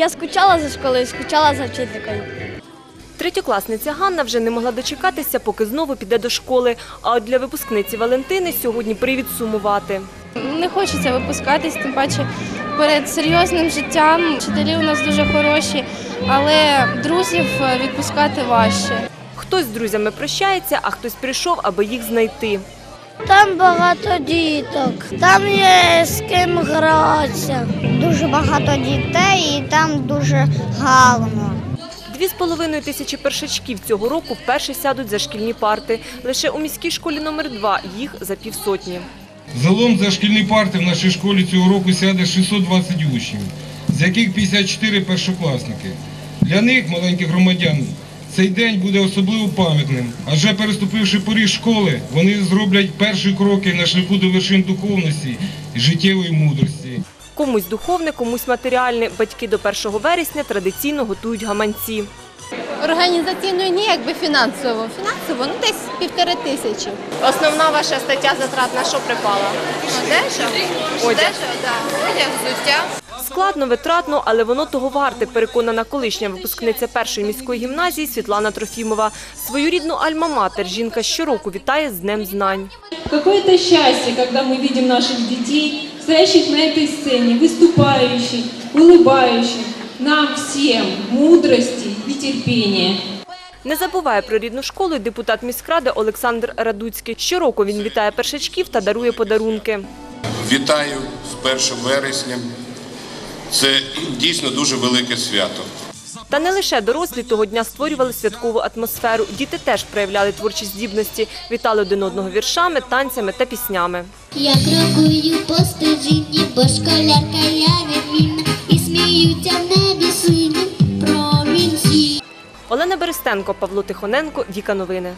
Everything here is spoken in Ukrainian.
Я скучала за школою, скучала за вчителькою. Третьокласниця Ганна вже не могла дочекатися, поки знову піде до школи. А от для випускниці Валентини сьогодні привід сумувати. Не хочеться випускатись, тим паче перед серйозним життям. Вчителі у нас дуже хороші, але друзів е, відпускати важче. Хтось з друзями прощається, а хтось прийшов, аби їх знайти. Там багато діток, там є з ким гратися. Дуже багато дітей і там дуже гарно. Дві з половиною тисячі першачків цього року вперше сядуть за шкільні парти. Лише у міській школі номер 2 їх за півсотні. Загалом за шкільні парти в нашій школі цього року сяде 620 учнів, з яких 54 першокласники. Для них, маленьких громадян, цей день буде особливо пам'ятним, адже переступивши поріг школи, вони зроблять перші кроки на шляху до вершин духовності і життєвої мудрості. Комусь духовне, комусь матеріальне. Батьки до 1 вересня традиційно готують гаманці. Організаційно ні, якби фінансово. Фінансово ну десь півтори тисячі. Основна ваша стаття затрат на що припала? Одежа? Одяг. да. Одяг, взуття Складно, витратно, але воно того варте, переконана колишня випускниця першої міської гімназії Світлана Трофімова. Свою рідну альма-матер жінка щороку вітає з Днем знань. Какое это счастье, когда мы видим наших детей, стоящих на этой сцене, выступающих, улыбающих. Нам всем мудрости и терпения. Не забуває про рідну школу й депутат міськради Олександр Радуцький. Щороку він вітає першачків та дарує подарунки. Вітаю з 1 вересня. це дійсно дуже велике свято. Та не лише дорослі того дня створювали святкову атмосферу. Діти теж проявляли творчі здібності, вітали один одного віршами, танцями та піснями. Я крокую по стежині, бо школярка я невільна, і сміються в небі сині промінці. Олена Берестенко, Павло Тихоненко, Віка Новини.